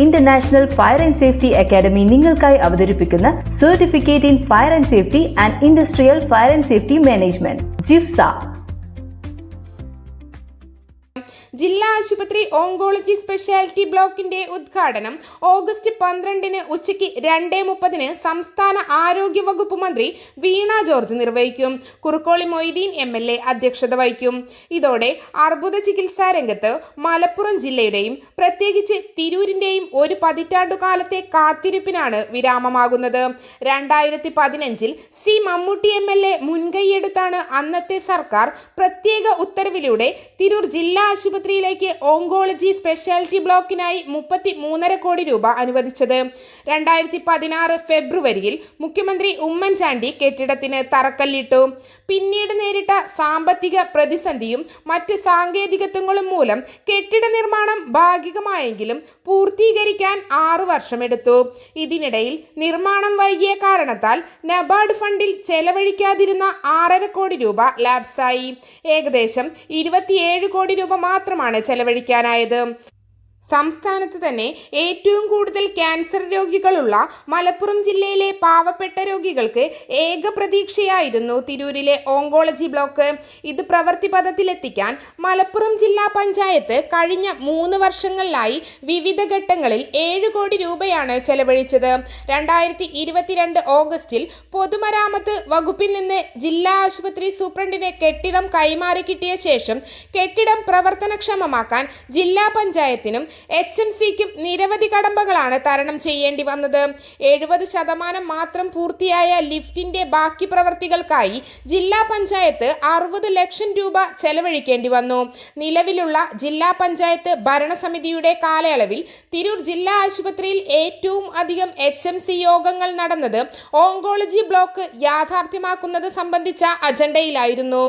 International fire and safety academy നിങ്ങൾക്കായി അവതരിപ്പിക്കുന്ന certificate in fire and safety and industrial fire and safety management ജിഫ്സ ജില്ലാ ആശുപത്രി oncology speciality ബ്ലോക്കിന്റെ ഉദ്ഘാടനം ഓഗസ്റ്റ് പന്ത്രണ്ടിന് ഉച്ചയ്ക്ക് രണ്ട് മുപ്പതിന് സംസ്ഥാന ആരോഗ്യ വകുപ്പ് മന്ത്രി വീണ ജോർജ് നിർവഹിക്കും. Kurukkoli Moideen M L A അധ്യക്ഷത വഹിക്കും. ഇതോടെ അർബുദ ചികിത്സാ രംഗത്ത് മലപ്പുറം ജില്ലയുടെയും പ്രത്യേകിച്ച് തിരൂരിന്റെയും ഒരു പതിറ്റാണ്ടുകാലത്തെ കാത്തിരിപ്പിനാണ് വിരാമമാകുന്നത്. രണ്ടായിരത്തി പതിനഞ്ചിൽ C Mammootty M L A മുൻകൈയെടുത്താണ് അന്നത്തെ സർക്കാർ പ്രത്യേക ഉത്തരവിലൂടെ തിരൂർ ജില്ലാ ആശുപത്രിയിലേക്ക് ഓങ്കോളജി സ്പെഷ്യാലിറ്റി ബ്ലോക്കിനായി മുപ്പത്തി മൂന്നര കോടി രൂപ അനുവദിച്ചത്. രണ്ടായിരത്തി പതിനാറ് ഫെബ്രുവരിയിൽ മുഖ്യമന്ത്രി ഉമ്മൻചാണ്ടി കെട്ടിടത്തിന് തറക്കല്ലിട്ടു. പിന്നീട് നേരിട്ട സാമ്പത്തിക പ്രതിസന്ധിയും മറ്റ് സാങ്കേതികത്വങ്ങളും മൂലം കെട്ടിട നിർമ്മാണം ഭാഗികമായെങ്കിലും പൂർത്തീകരിക്കാൻ ആറു വർഷമെടുത്തു. ഇതിനിടയിൽ നിർമ്മാണം വൈകിയ കാരണത്താൽ നബാർഡ് ഫണ്ടിൽ ചെലവഴിക്കാതിരുന്ന ആറര കോടി രൂപ ലാപ്സായി. ഏകദേശം ഇരുപത്തിയേഴ് കോടി രൂപ മാത്രമാണ് ചെലവഴിക്കാനായത്. സംസ്ഥാനത്ത് തന്നെ ഏറ്റവും കൂടുതൽ ക്യാൻസർ രോഗികളുള്ള മലപ്പുറം ജില്ലയിലെ പാവപ്പെട്ട രോഗികൾക്ക് ഏക പ്രതീക്ഷയായിരുന്നു തിരൂരിലെ ഓങ്കോളജി ബ്ലോക്ക്. ഇത് പ്രവൃത്തി പദത്തിലെത്തിക്കാൻ മലപ്പുറം ജില്ലാ പഞ്ചായത്ത് കഴിഞ്ഞ മൂന്ന് വർഷങ്ങളിലായി വിവിധ ഘട്ടങ്ങളിൽ ഏഴ് കോടി രൂപയാണ് ചെലവഴിച്ചത്. രണ്ടായിരത്തി ഇരുപത്തിരണ്ട് ഓഗസ്റ്റിൽ പൊതുമരാമത്ത് വകുപ്പിൽ നിന്ന് ജില്ലാ ആശുപത്രി സൂപ്രണ്ടിന് കെട്ടിടം കൈമാറി കിട്ടിയ ശേഷം കെട്ടിടം പ്രവർത്തനക്ഷമമാക്കാൻ ജില്ലാ പഞ്ചായത്തിനും എച്ച് എം സിക്കും നിരവധി കടമ്പകളാണ് തരണം ചെയ്യേണ്ടി വന്നത്. എഴുപത് ശതമാനം മാത്രം പൂർത്തിയായ ലിഫ്റ്റിന്റെ ബാക്കി പ്രവർത്തികൾക്കായി ജില്ലാ പഞ്ചായത്ത് അറുപത് ലക്ഷം രൂപ ചെലവഴിക്കേണ്ടി വന്നു. നിലവിലുള്ള ജില്ലാ പഞ്ചായത്ത് ഭരണസമിതിയുടെ കാലയളവിൽ തിരൂർ ജില്ലാ ആശുപത്രിയിൽ ഏറ്റവും അധികം എച്ച് എം സി യോഗങ്ങൾ നടന്നത് ഓങ്കോളജി ബ്ലോക്ക് യാഥാർത്ഥ്യമാക്കുന്നത് സംബന്ധിച്ച അജണ്ടയിലായിരുന്നു.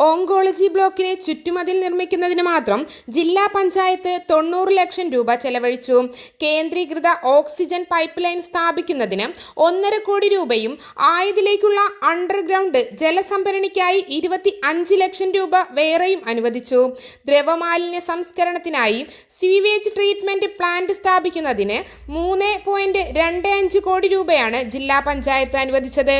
ഓങ്കോളജി ബ്ലോക്കിനെ ചുറ്റുമതിൽ നിർമ്മിക്കുന്നതിന് മാത്രം ജില്ലാ പഞ്ചായത്ത് തൊണ്ണൂറ് ലക്ഷം രൂപ ചെലവഴിച്ചു. കേന്ദ്രീകൃത ഓക്സിജൻ പൈപ്പ് ലൈൻ സ്ഥാപിക്കുന്നതിന് ഒന്നര കോടി രൂപയും ആയതിലേക്കുള്ള അണ്ടർഗ്രൗണ്ട് ജലസംഭരണിക്കായി ഇരുപത്തി അഞ്ച് ലക്ഷം രൂപ വേറെയും അനുവദിച്ചു. ദ്രവമാലിന്യ സംസ്കരണത്തിനായി സ്വീവേജ് ട്രീറ്റ്മെന്റ് പ്ലാന്റ് സ്ഥാപിക്കുന്നതിന് മൂന്ന് പോയിന്റ് രണ്ട് അഞ്ച് കോടി രൂപയാണ് ജില്ലാ പഞ്ചായത്ത് അനുവദിച്ചത്.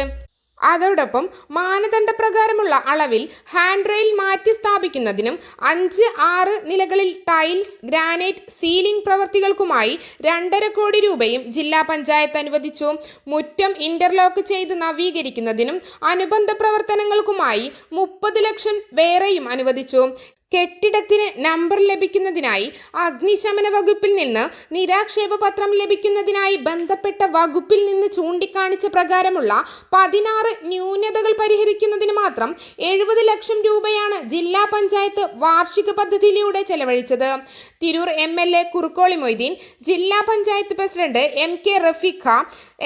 അതോടൊപ്പം മാനദണ്ഡപ്രകാരമുള്ള അളവിൽ ഹാൻഡ് റെയിൽ മാറ്റി സ്ഥാപിക്കുന്നതിനും അഞ്ച് ആറ് നിലകളിൽ ടൈൽസ് ഗ്രാനൈറ്റ് സീലിംഗ് പ്രവർത്തികൾക്കുമായി രണ്ടര കോടി രൂപയും ജില്ലാ പഞ്ചായത്ത് അനുവദിച്ചു. മുറ്റം ഇന്റർലോക്ക് ചെയ്ത് നവീകരിക്കുന്നതിനും അനുബന്ധ പ്രവർത്തനങ്ങൾക്കുമായി മുപ്പത് ലക്ഷം വേറെയും അനുവദിച്ചു. കെട്ടിടത്തിന് നമ്പർ ലഭിക്കുന്നതിനായി അഗ്നിശമന വകുപ്പിൽ നിന്ന് നിരാക്ഷേപ പത്രം ലഭിക്കുന്നതിനായി ബന്ധപ്പെട്ട വകുപ്പിൽ നിന്ന് ചൂണ്ടിക്കാണിച്ച പ്രകാരമുള്ള പതിനാറ് ന്യൂനതകൾ പരിഹരിക്കുന്നതിന് മാത്രം എഴുപത് ലക്ഷം രൂപയാണ് ജില്ലാ പഞ്ചായത്ത് വാർഷിക പദ്ധതിയിലൂടെ ചെലവഴിച്ചത്. Tirur M L A Kurukkoli Moideen ജില്ലാ panchayat president M K Rafeeqa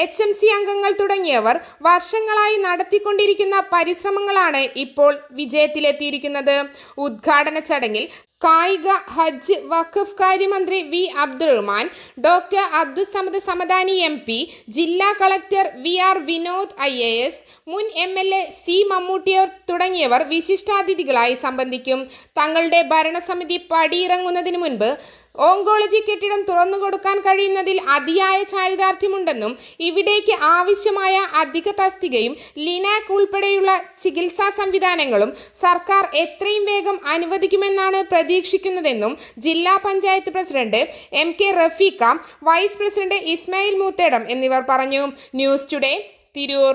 H M C അംഗങ്ങൾ തുടങ്ങിയവർ വർഷങ്ങളായി നടത്തിക്കൊണ്ടിരിക്കുന്ന പരിശ്രമങ്ങളാണ് ഇപ്പോൾ വിജയത്തിലെത്തിയിരിക്കുന്നത്. ഉദ്ഘാടന ചടങ്ങിൽ കായിക ഹജ്ജ് വഖഫ് കാര്യമന്ത്രി V Abdurahman doctor Abdussamad Samadani M P ജില്ലാ collector V R Vinod I A S മുൻ എം എൽ എ സി മമ്മൂട്ടിയർ തുടങ്ങിയവർ വിശിഷ്ടാതിഥികളായി സംബന്ധിക്കും. തങ്ങളുടെ ഭരണസമിതി പടിയിറങ്ങുന്നതിന് മുൻപ് ഓങ്കോളജി കെട്ടിടം തുറന്നുകൊടുക്കാൻ കഴിയുന്നതിൽ അതിയായ ചാരിതാർത്ഥ്യമുണ്ടെന്നും ഇവിടേക്ക് ആവശ്യമായ അധിക തസ്തികയും ലിനാക് ഉൾപ്പെടെയുള്ള ചികിത്സാ സംവിധാനങ്ങളും സർക്കാർ എത്രയും വേഗം അനുവദിക്കുമെന്നാണ് പ്രതീക്ഷിക്കുന്നതെന്നും ജില്ലാ panchayat president M K Rafeeqa vice president Ismail Moothedam എന്നിവർ പറഞ്ഞു. News today Tirur.